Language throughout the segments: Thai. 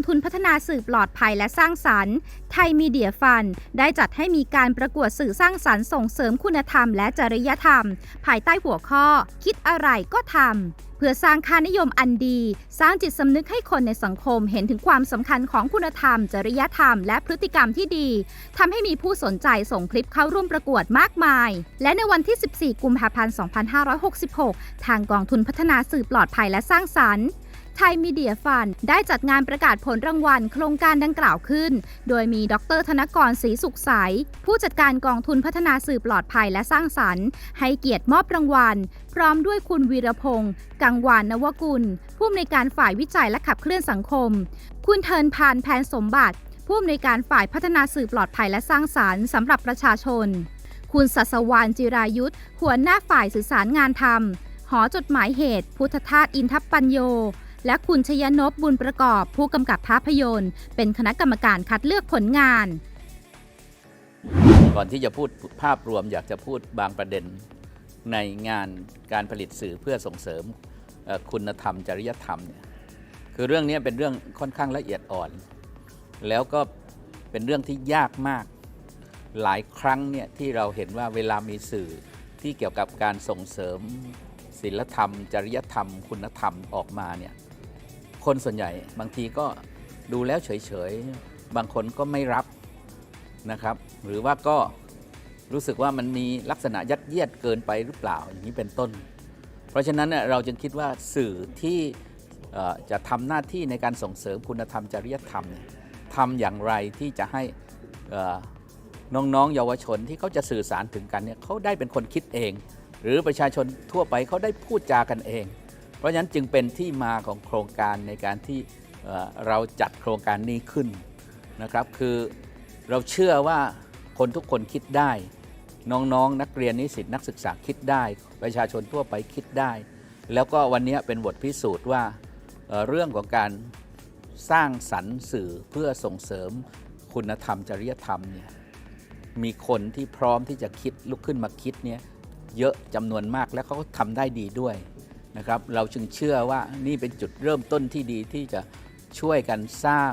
งทุนพัฒนาสื่อปลอดภัยและสร้างสรรค์ ไทยมีเดียฟัน ได้จัดให้มีการประกวดสื่อสร้างสรรค์ส่งเสริมคุณธรรมและจริยธรรม ภายใต้หัวข้อ คิดอะไรก็ทำ เพื่อสร้างค่านิยมอันดี สร้างจิตสำนึกให้คนในสังคมเห็นถึงความสำคัญของคุณธรรม จริยธรรม และพฤติกรรมที่ดีทำให้มีผู้สนใจส่งคลิปเข้าร่วมประกวดมากมาย และในวันที่ 14 กุมภาพันธ์ 2566 ทางกองทุนพัฒนาสื่อปลอดภัยและสร้างสรรค์ ไทยมีเดียฟันได้จัดงานประกาศผลรางวัล โครงการดังกล่าวขึ้น โดยมีดรธนกรศรีสุขใส ผู้จัดการกองทุนพัฒนาสื่อปลอดภัยและสร้างสรรค์ ให้เกียรติมอบรางวัล พร้อมด้วยคุณวีรพงศ์กังวานนวกุล ผู้อำนวยการฝ่ายวิจัยและขับเคลื่อนสังคม คุณเทินพานแพนสมบัติ ผู้อำนวยการฝ่ายพัฒนาสื่อปลอดภัยและสร้างสรรค์สำหรับประชาชน คุณสัสวานจิรายุทธหัวหน้าฝ่ายสื่อสารงานธรรมหอจดหมายเหตุ พุทธทาสอินทปัญโย และคุณชยนพบุญประกอบผู้กำกับภาพยนตร์ เป็นคณะกรรมการคัดเลือกผลงาน ก่อนที่จะพูดภาพรวมอยากจะพูดบางประเด็นในงานการผลิตสื่อเพื่อส่งเสริมคุณธรรม จริยธรรมเนี่ยคือเรื่องนี้เป็นเรื่องค่อนข้างละเอียดอ่อน แล้วก็เป็นเรื่องที่ยากมากหลายครั้งเนี่ยที่เราเห็นว่าเวลามีสื่อที่เกี่ยวกับการส่งเสริมศีลธรรม จริยธรรม คุณธรรมออกมาเนี่ย คนส่วนใหญ่บางทีก็ดูแล้วเฉยๆ บางคนก็ไม่รับนะครับ หรือว่าก็รู้สึกว่ามันมีลักษณะยัดเยียดเกินไปหรือเปล่าอย่างนี้เป็นต้น เพราะฉะนั้นเราจึงคิดว่าสื่อที่จะทำหน้าที่ในการส่งเสริมคุณธรรมจริยธรรมทำอย่างไรที่จะให้น้องๆ เยาวชนที่เขาจะสื่อสารถึงกันเนี่ยเขาได้เป็นคนคิดเอง หรือประชาชนทั่วไปเขาได้พูดจากันเอง เพราะฉะนั้นจึงเป็นที่มาของโครงการในการที่เราจัดโครงการนี้ขึ้นนะครับ คือเราเชื่อว่าคนทุกคนคิดได้ น้องๆนนักเรียนนิสิตนักศึกษาคิดได้ ประชาชนทั่วไปคิดได้ แล้วก็วันนี้เป็นบทพิสูจน์ว่าเอ่อเรื่องของการสร้างสรรค์สื่อเพื่อส่งเสริมคุณธรรมจริยธรรมเนี่ยมีคนที่พร้อมที่จะคิดลุกขึ้นมาคิดเนี่ยเยอะจำนวนมากและเขาก็ทำได้ดีด้วย นะครับเราจึงเชื่อว่านี่เป็นจุดเริ่มต้นที่ดีที่จะช่วยกันสร้าง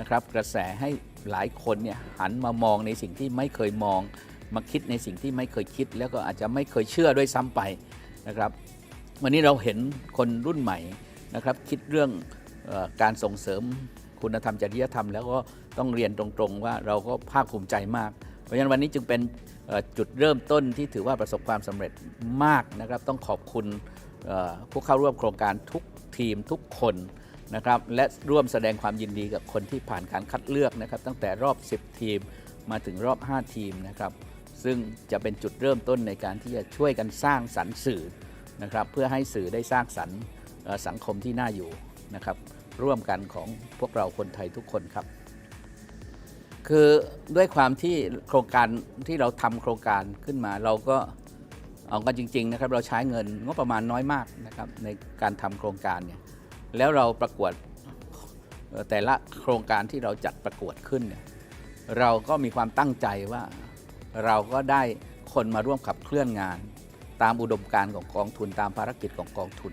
นะครับกระแสให้หลายคนเนี่ยหันมามองในสิ่งที่ไม่เคยมอง มาคิดในสิ่งที่ไม่เคยคิด แล้วก็อาจจะไม่เคยเชื่อด้วยซ้ำไปนะครับวันนี้เราเห็นคนรุ่นใหม่นะครับคิดเรื่องออการส่งเสริมคุณธรรมจริยธรรม แล้วก็ต้องเรียนตรงๆว่าเราก็ภาคภูมิใจมาก เพราะฉะนั้นวันนี้จึงเป็นจุดเริ่มต้นที่ถือว่าประสบความสำเร็จมากนะครับต้องขอบคุณ ผู้เข้าร่วมโครงการทุกทีมทุกคนนะครับและร่วมแสดงความยินดีกับคนที่ผ่านการคัดเลือกนะครับ ตั้งแต่รอบ 10 ทีมมาถึงรอบ 5 ทีมนะครับ ซึ่งจะเป็นจุดเริ่มต้นในการที่จะช่วยกันสร้างสรรค์สื่อนะครับ เพื่อให้สื่อได้สร้างสรรค์สังคมที่น่าอยู่นะครับ ร่วมกันของพวกเราคนไทยทุกคนครับ คือด้วยความที่โครงการที่เราทำโครงการขึ้นมาเราก็ เอากันจริงๆนะครับเราใช้เงินงบประมาณน้อยมากนะครับในการทำโครงการเนี่ยแล้วเราประกวดแต่ละโครงการที่เราจัดประกวดขึ้นเนี่ยเราก็มีความตั้งใจว่าเราก็ได้คนมาร่วมขับเคลื่อนงาน ตามอุดมการณ์ของกองทุนตามภารกิจของกองทุน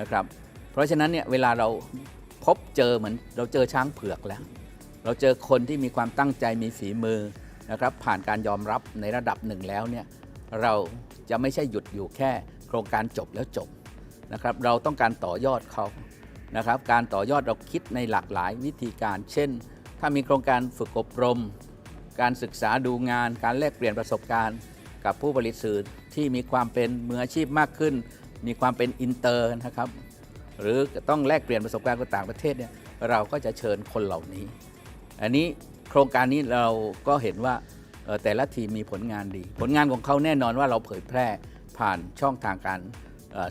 นะครับ เพราะฉะนั้นเนี่ยเวลาเราพบเจอเหมือนเราเจอช้างเผือกแล้ว เราเจอคนที่มีความตั้งใจมีฝีมือนะครับผ่านการยอมรับในระดับหนึ่งแล้วเนี่ยเรา จะไม่ใช่หยุดอยู่แค่โครงการจบแล้วจบนะครับเราต้องการต่อยอดเขานะครับการต่อยอดเราคิดในหลากหลายวิธีการ เช่น ถ้ามีโครงการฝึกอบรม การศึกษาดูงาน การแลกเปลี่ยนประสบการณ์ กับผู้ผลิตสื่อที่มีความเป็นมืออาชีพมากขึ้น มีความเป็นอินเตอร์นะครับหรือต้องแลกเปลี่ยนประสบการณ์กับต่างประเทศเนี่ยเราก็จะเชิญคนเหล่านี้ อันนี้โครงการนี้เราก็เห็นว่า แต่ละทีมมีผลงานดี ผลงานของเขาแน่นอนว่าเราเผยแพร่ผ่านช่องทางการ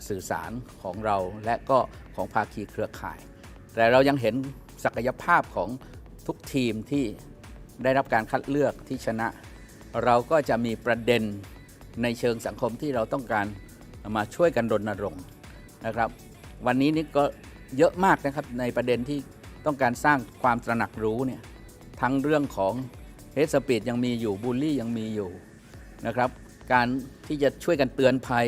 สื่อสารของเราและก็ของภาคีเครือข่าย แต่เรายังเห็นศักยภาพของทุกทีมที่ได้รับการคัดเลือกที่ชนะ เราก็จะมีประเด็นในเชิงสังคมที่เราต้องการมาช่วยกันรณรงค์นะครับ วันนี้นี่ก็เยอะมากนะครับในประเด็นที่ต้องการสร้างความตระหนักรู้เนี่ยทั้งเรื่องของ เฮสปีดยังมีอยู่บูลลี่ยังมีอยู่นะครับการที่จะช่วยกันเตือนภัย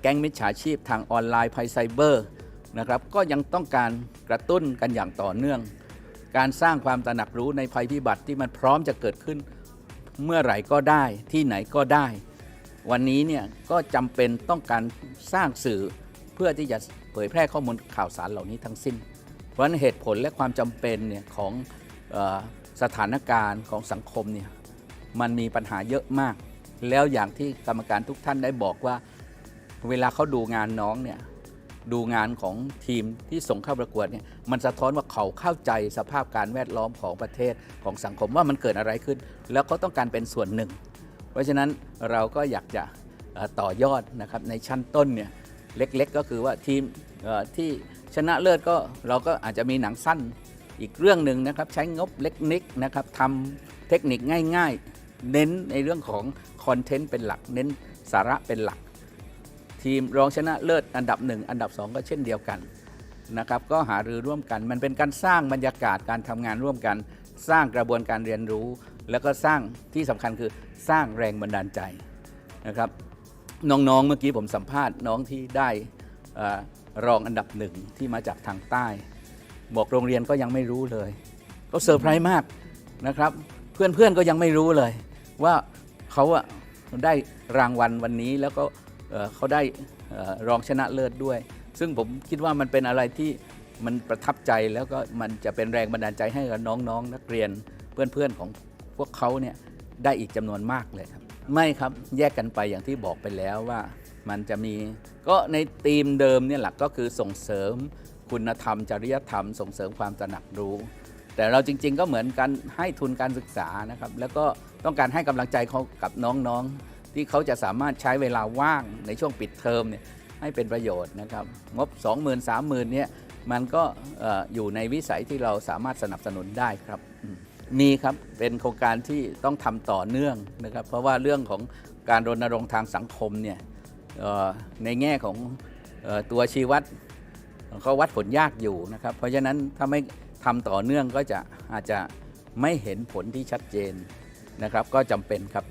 แก๊งมิจฉาชีพทางออนไลน์ภัยไซเบอร์นะครับก็ยังต้องการกระตุ้นกันอย่างต่อเนื่อง การสร้างความตระหนักรู้ในภัยพิบัติที่มันพร้อมจะเกิดขึ้น เมื่อไหร่ก็ได้ที่ไหนก็ได้ วันนี้เนี่ยก็จำเป็นต้องการสร้างสื่อเพื่อที่จะเผยแพร่ข้อมูลข่าวสารเหล่านี้ทั้งสิ้น เพราะเหตุผลและความจำเป็นเนี่ยของ สถานการณ์ของสังคมเนี่ยมันมีปัญหาเยอะมาก แล้วอย่างที่กรรมการทุกท่านได้บอกว่า เวลาเขาดูงานน้องเนี่ยดูงานของทีมที่ส่งเข้าประกวดเนี่ยมันสะท้อนว่าเขาเข้าใจสภาพการแวดล้อมของประเทศของสังคมว่ามันเกิดอะไรขึ้น แล้วเขาต้องการเป็นส่วนหนึ่ง เพราะฉะนั้นเราก็อยากจะต่อยอดนะครับในชั้นต้นเนี่ยเล็กๆ ก็คือว่าทีมที่ชนะเลิศก็เราก็อาจจะมีหนังสั้น อีกเรื่องหนึ่งนะครับใช้งบเล็กนิกนะครับทำเทคนิคง่าย ๆ เน้นในเรื่องของคอนเทนต์เป็นหลัก เน้นสาระเป็นหลัก ทีมรองชนะเลิศอันดับ 1 อันดับ 2 ก็เช่นเดียวกันนะครับก็หารือร่วมกันมันเป็นการสร้างบรรยากาศการทำงานร่วมกัน สร้างกระบวนการเรียนรู้ แล้วก็สร้างที่สำคัญคือสร้างแรงบันดาลใจนะครับน้องๆเมื่อกี้ผมสัมภาษณ์น้องที่ได้อรองอันดับหนึ่งที่มาจากทางใต้ บอกโรงเรียนก็ยังไม่รู้เลยก็เซอร์ไพรส์มากนะครับ เพื่อนๆก็ยังไม่รู้เลย ว่าเขาอะได้รางวัลวันนี้แล้วก็เขาได้รองชนะเลิศด้วย ซึ่งผมคิดว่ามันเป็นอะไรที่มันประทับใจแล้วก็มันจะเป็นแรงบันดาลใจให้กับน้องๆนักเรียนเพื่อนๆของพวกเขาเนี่ยได้อีกจำนวนมากเลยครับ ไม่ครับแยกกันไปอย่างที่บอกไปแล้วว่ามันจะมี ก็ในธีมเดิมเนี่ยหลักก็คือส่งเสริม คุณธรรม จริยธรรมส่งเสริมความตระหนักรู้ แต่เราจริง ๆ ก็เหมือนกันให้ทุนการศึกษานะครับ แล้วก็ต้องการให้กำลังใจเขากับน้องๆ ที่เขาจะสามารถใช้เวลาว่างในช่วงปิดเทอมเนี่ยให้เป็นประโยชน์นะครับงบ 20,000 30,000เนี่ยมันก็เอ่อยู่ในวิสัยที่เราสามารถสนับสนุนได้ครับมีครับ เป็นโครงการที่ต้องทำต่อเนื่องนะครับ เพราะว่าเรื่องของการรณรงค์ทางสังคมเนี่ยในแง่ของออตัวชีวัด เขาวัดผลยากอยู่นะครับ เพราะฉะนั้นถ้าไม่ทำต่อเนื่องก็จะอาจจะไม่เห็นผลที่ชัดเจนนะครับ ก็จำเป็นครับ